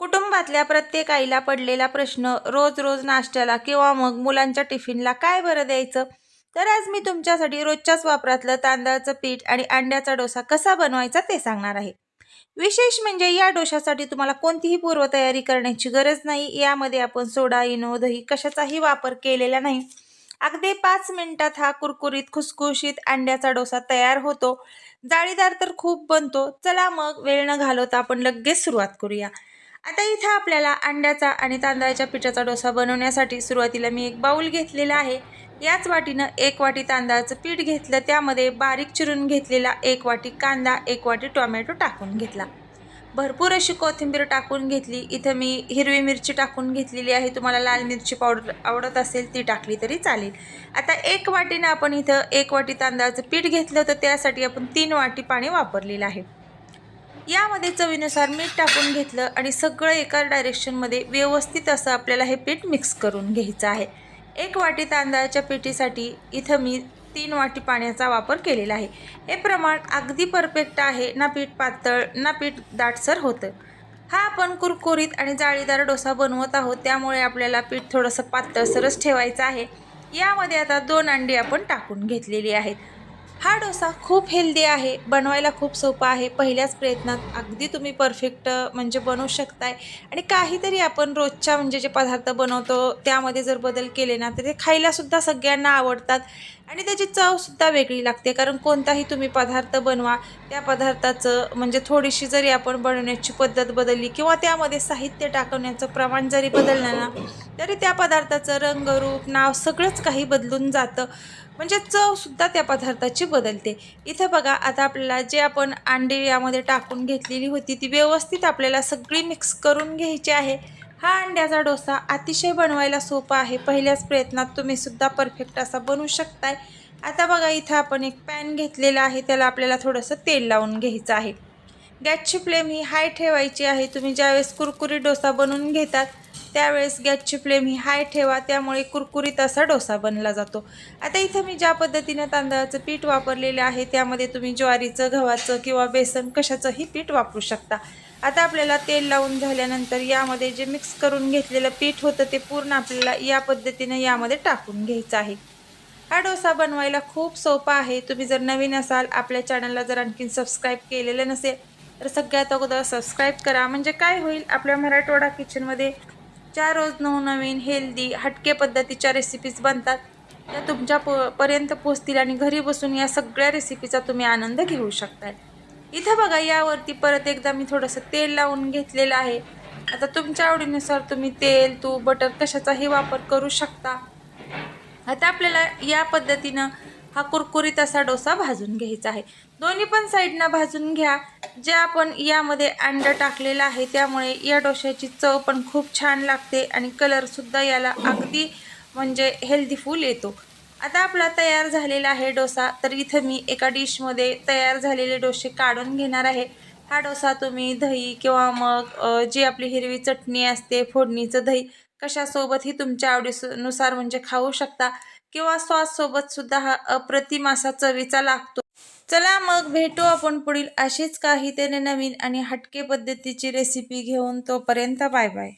कुटुंबातल्या प्रत्येक आईला पडलेला प्रश्न रोज रोज नाश्त्याला किंवा मग मुलांच्या टिफिनला काय बरं द्यायचं? तर आज मी तुमच्यासाठी रोजच्याच वापरातलं तांदळाचं पीठ आणि अंड्याचा डोसा कसा बनवायचा ते सांगणार आहे. विशेष म्हणजे या डोशासाठी तुम्हाला कोणतीही पूर्वतयारी करण्याची गरज नाही. यामध्ये आपण सोडा इनो दही कशाचाही वापर केलेला नाही. अगदी पाच मिनिटात हा कुरकुरीत खुसखुशीत अंड्याचा डोसा तयार होतो. जाळीदार तर खूप बनतो. चला मग वेळ न घालवता आपण लगेच सुरुवात करूया. आता इथं आपल्याला अंड्याचा आणि तांदळाच्या पिठाचा डोसा बनवण्यासाठी सुरुवातीला मी एक बाऊल घेतलेला आहे. याच वाटीनं एक वाटी तांदळाचं पीठ घेतलं. त्यामध्ये बारीक चिरून घेतलेला एक वाटी कांदा एक वाटी टोमॅटो टाकून घेतला. भरपूर अशी कोथिंबीर टाकून घेतली. इथं मी हिरवी मिरची टाकून घेतलेली आहे. तुम्हाला लाल मिरची पावडर आवडत असेल ती टाकली तरी चालेल. आता एक वाटीनं आपण इथं एक वाटी तांदळाचं पीठ घेतलं होतं. त्यासाठी आपण तीन वाटी पाणी वापरलेलं आहे. यामध्ये चवीनुसार मीठ टाकून घेतलं आणि सगळं एका डायरेक्शनमध्ये व्यवस्थित असं आपल्याला हे पीठ मिक्स करून घ्यायचं आहे. एक वाटी तांदळाच्या पिठीसाठी इथं मी तीन वाटी पाण्याचा वापर केलेला आहे. हे प्रमाण अगदी परफेक्ट आहे. ना पीठ पातळ ना पीठ दाटसर होतं. हा आपण कुरकुरीत आणि जाळीदार डोसा बनवत आहोत. त्यामुळे आपल्याला पीठ थोडंसं पातळसरच ठेवायचं आहे. यामध्ये आता दोन अंडी आपण टाकून घेतलेली आहेत. हा डोसा खूप हेल्दी आहे बनवायला खूप सोपा आहे. पहिल्याच प्रयत्नात अगदी तुम्ही परफेक्ट म्हणजे बनवू शकताय. आणि काहीतरी आपण रोजच्या म्हणजे जे पदार्थ बनवतो त्यामध्ये जर बदल केले ना तर ते खायलासुद्धा सगळ्यांना आवडतात. आणि त्याची चवसुद्धा वेगळी लागते. कारण कोणताही तुम्ही पदार्थ बनवा त्या पदार्थाचं म्हणजे थोडीशी जरी आपण बनवण्याची पद्धत बदलली किंवा त्यामध्ये साहित्य टाकवण्याचं प्रमाण जरी बदललं ना तरी त्या पदार्थाचं रंग रूप नाव सगळंच काही बदलून जातं. म्हणजे चवसुद्धा त्या पदार्थाची बदलते. इथं बघा आता आपल्याला जे आपण अंडी यामध्ये टाकून घेतलेली होती ती व्यवस्थित आपल्याला सगळी मिक्स करून घ्यायची आहे. हा अंड्याचा डोसा अतिशय बनवायला सोपा आहे. पहिल्याच प्रयत्नात तुम्हीसुद्धा परफेक्ट असा बनवू शकताय. आता बघा इथं आपण एक पॅन घेतलेला आहे. त्याला आपल्याला थोडंसं तेल लावून घ्यायचं आहे. गॅसची फ्लेम ही हाय ठेवायची आहे. तुम्ही ज्यावेळेस कुरकुरीत डोसा बनवून घेतात त्यावेळेस गॅसची फ्लेम ही हाय ठेवा. त्यामुळे कुरकुरीत असा डोसा बनला जातो. आता इथं मी ज्या पद्धतीनं तांदळाचं पीठ वापरलेलं आहे त्यामध्ये तुम्ही ज्वारीचं गव्हाचं किंवा बेसन कशाचंही पीठ वापरू शकता. आता आपल्याला तेल लावून झाल्यानंतर यामध्ये जे मिक्स करून घेतलेलं पीठ होतं ते पूर्ण आपल्याला या पद्धतीनं यामध्ये टाकून घ्यायचं आहे. हा डोसा बनवायला खूप सोपा आहे. तुम्ही जर नवीन असाल आपल्या चॅनलला जर आणखीन सबस्क्राईब केलेलं नसेल तर सगळ्यात अगोदर सबस्क्राईब करा. म्हणजे काय होईल आपल्या मराठवाडा किचनमध्ये चार रोज नवनवीन हेल्दी हटके पद्धतीच्या रेसिपीज बनतात. त्या तुमच्या प पर्यंत पोचतील आणि घरी बसून या सगळ्या रेसिपीचा तुम्ही आनंद घेऊ शकताय. इथं बघा यावरती परत एकदा मी थोडंसं तेल लावून घेतलेलं आहे. आता तुमच्या आवडीनुसार तुम्ही तेल तूप बटर कशाचाही वापर करू शकता. आता आपल्याला या पद्धतीनं हा कुरकुरीत असा डोसा भाजून घ्यायचा आहे. दोन्ही पण साईडनं भाजून घ्या. जे आपण यामध्ये अंड टाकलेलं आहे त्यामुळे या डोश्याची चव पण खूप छान लागते आणि कलरसुद्धा याला अगदी म्हणजे हेल्दीफुल येतो. आता आपला तयार झालेला आहे डोसा. तर इथं मी एका डिशमध्ये तयार झालेले डोसे काढून घेणार आहे. हा डोसा तुम्ही दही किंवा मग जी आपली हिरवी चटणी असते फोडणीचं दही कशासोबतही तुमच्या आवडीनुसार म्हणजे खाऊ शकता. किंवा सॉससोबत सुद्धा हा अप्रतिम असा चवीचा लागतो. चला मग भेटू आपण पुढील अशीच काहीतरी नवीन आणि हटके पद्धतीची रेसिपी घेऊन. तोपर्यंत बाय बाय.